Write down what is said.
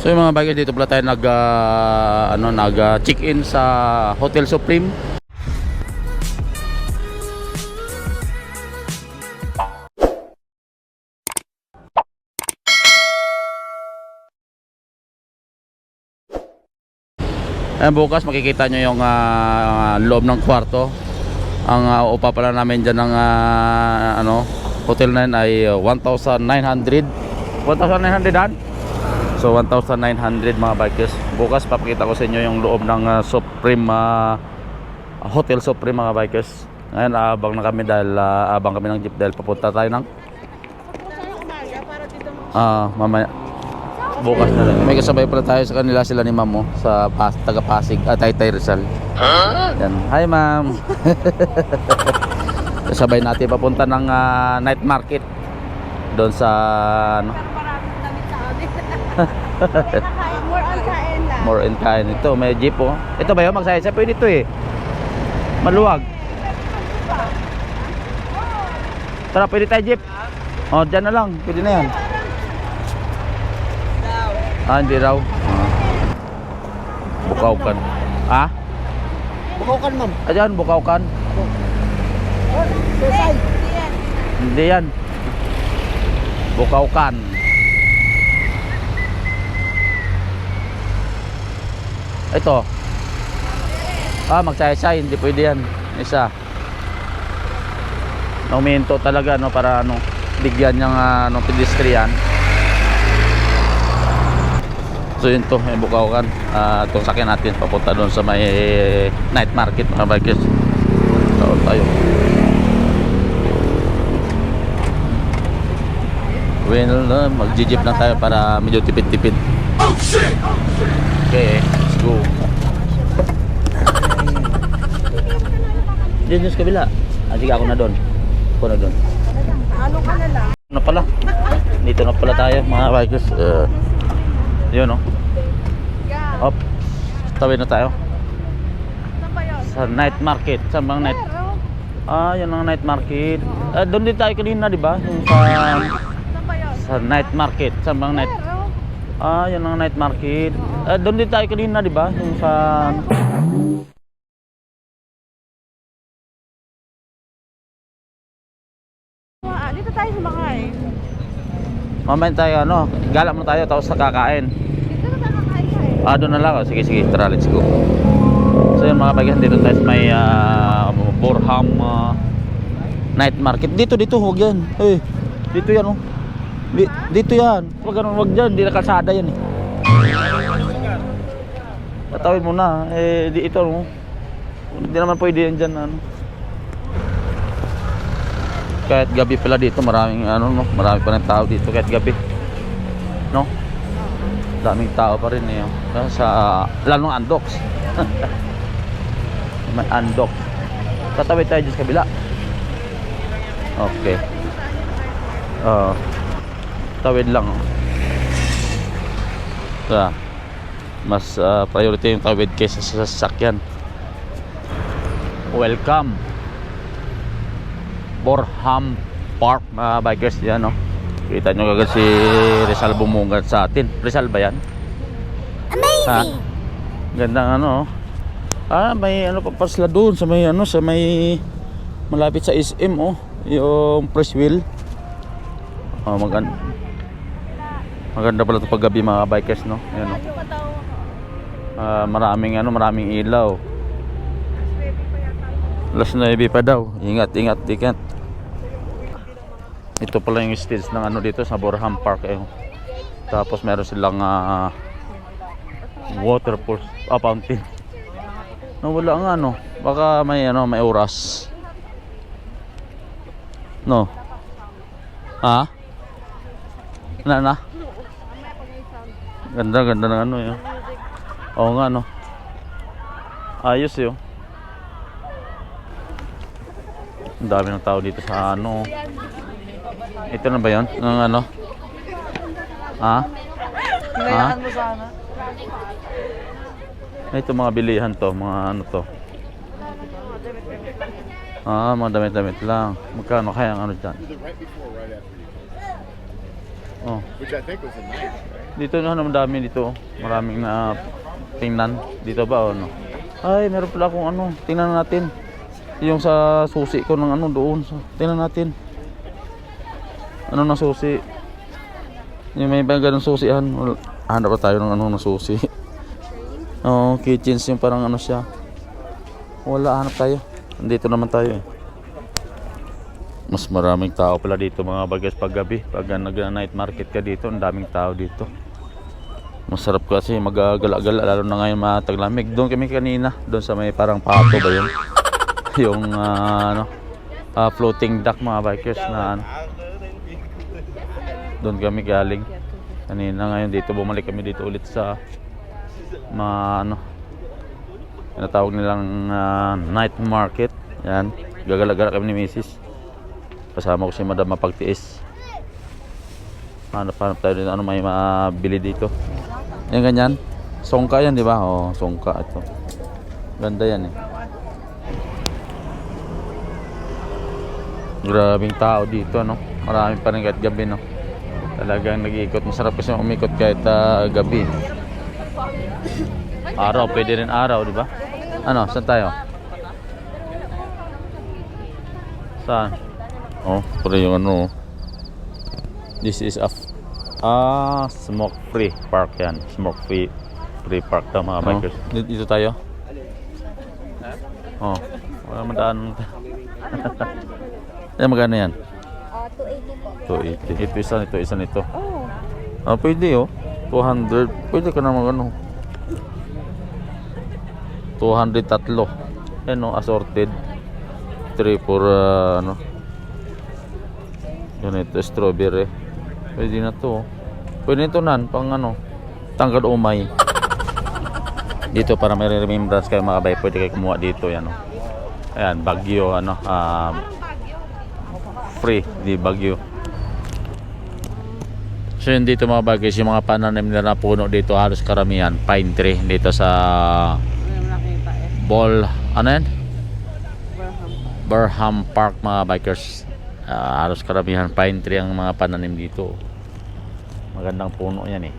So yung mga bagay dito pala tayo nag ah, ano nag ah, check-in sa Hotel Supreme. Ayan, bukas makikita nyo yung ah, loob ng kwarto. Ang ah, upa pala namin dyan ng ah, ano, hotel na ay ah, 1,900. 1,900 han? So 1,900 mga bikers. Bukas papakita ko sa inyo yung loob ng ah, Supreme ah, Hotel Supreme mga bikers. Ngayon abang na kami dahil ah, abang kami ng jeep dahil papunta tayo ng Ah, mamaya. Bukas na rin. May kasabay pala tayo sa kanila sila ni Ma'am oh, sa Pas taga Pasig, ah, Taytay Rizal. Yan. Hi Ma'am. kasabay natin papunta ng ah, night market doon sa ano, More on kain lang. more in kind ito may jeep oh. Ito ba yun? Magsayasa pwede ito eh. Maluwag. Tara pwede tayo jeep. Oh dyan na lang. Pwede na yan. Ah hindi raw. Ah. bukawkan. Ah Bukaw ma'am. ayan bukawkan. Susay. hindi yan. Bukawkan ito. Ah magsaysay hindi pwede yan. Isa. Nauminto talaga no para ano bigyan niyang ano pedestrian. So yun to yung bukaw kan uh, itong sakyan natin papunta doon sa may night market mga bikers. So tayo. Well uh, mag-jeep lang tayo para medyo tipid-tipid. Okay. let's go Diyan sa kabila. Ah, sige ako na doon. Ako na doon. Ano ka na lang? Ano pala? Dito na pala tayo mga bikers. Uh, yun oh. Up. Tawid na tayo. Saan? Sa night market. Sa mga night. Ah, yun ang night market. Ah, doon din tayo kanina, di ba? Yung sa, saan sa night market. Sa mga night. Ah, yun ang night market. Ah, doon din tayo kanina, di ba? Yung sa... ah, dito tayo eh. Mamaya tayo, ano, gala mo tayo, tapos kakain. Dito na tayo kakain ka eh. Ah, doon na lang. Oh, Sige, sige. Tara, let's go. So yun mga bikers, dito tayo sa may ah, Borham ah, night market. Dito, dito, huwag yan. Eh, dito yan, oh. Di, dito yan. Huwag ganun, huwag dyan. Di na kalsada yan, eh. Tatawid mo na. Eh, di ito, no. Hindi naman pwede yan dyan, ano. Kahit gabi pala dito, maraming, ano, no. Marami pa ng tao dito kahit gabi. No? daming tao pa rin eh. oh. Sa lalong Andox. May Andok. Tatawid tayo dyan sa kabila. Okay. Oo. tawid lang. oh. Kaya, mas ah, priority yung tawid kaysa sa sasakyan. Welcome. Borham Park mga bikers yan no. Kita nyo kagad si Rizal bumungat sa atin. Rizal ba yan? Amazing! Gandang ano. oh. Ah, may ano pa pasla doon sa may ano sa may malapit sa SM oh. Yung press wheel. Oh, maganda. Maganda pala 'to pag gabi mga bikers no. Ayun oh. Ah, maraming ano, maraming ilaw. Alas 9 pa daw. Ingat, ingat, ingat. Ito pala yung stage ng ano dito sa Borham Park eh. Tapos meron silang ah, waterfalls, ah, fountain. Nawala nga no. Baka may ano, may oras. No. Ha? Na na. Ganda, ganda ng ano yun. Oo nga no. Ayos yun. Ang dami ng tao dito sa ano. Ito na ba yun? Ng ano? Ha? Ha? mo sana. Ito mga bilihan to, mga ano to. Ah, mga damit-damit lang. Magkano kaya ang ano dyan? Oh. Which I think was a knife, right? Dito na naman dami dito. Maraming na tingnan. Dito ba o ano? Ay, meron pala akong ano. Tingnan natin. Yung sa susi ko ng ano doon. Tingnan natin. Ano na susi? Yung may ba ganun susihan? Hanap pa tayo ng ano na susi. Oo, kitchens yung parang ano siya. Wala, hanap tayo. Nandito naman tayo eh. Mas maraming tao pala dito mga bagas paggabi. Pag uh, nag-night market ka dito, ang daming tao dito. Masarap kasi magagala-gala lalo na ngayon mataglamig. Doon kami kanina, doon sa may parang pato ba yun? yung ah, ano, ah, floating dock mga bikers na ano. Doon kami galing. Kanina ngayon dito bumalik kami dito ulit sa ma ano tinatawag nilang ah, night market. Yan. Gagala-gala kami ni Mrs. Kasama ko si Madam mapagtiis. Hanap-hanap tayo dito ano may mabili dito. Yan ganyan. Songka yan, di ba? Oh, songka ito. Ganda yan eh. Grabing tao dito, no? Marami pa rin kahit gabi, no? Talagang nag-iikot. Masarap kasi umikot kahit ah, gabi. Araw, pwede rin araw, di ba? Ano, saan tayo? Saan? Oh, pero yung ano, oh. This is a ah, smoke free park yan. Smoke free free park daw mga bikers. Dito, dito tayo. Oh, wala madaan. Yan magkano yan? Ah, 280 po. 280. Ito isa nito, isa nito. Oh. Ah, pwede oh. 200. Pwede ka na mag ano. 200 tatlo. Yan oh, assorted. 3 for ah, ano. Yan ito, strawberry. Pwede na to. Pwede ito nan, pang ano. Tanggal umay. Dito para may remembrance kayo mga kabay. Pwede kayo kumuha dito. Yan oh. Ayan, Bagyo, ano. ah, free di Bagyo. So yun dito mga bagay, yung mga pananim nila na puno dito halos karamihan pine tree dito sa Ball, ano yan? Burham Park mga bikers. Ah, halos karamihan pine tree ang mga pananim dito. Magandang puno yan eh.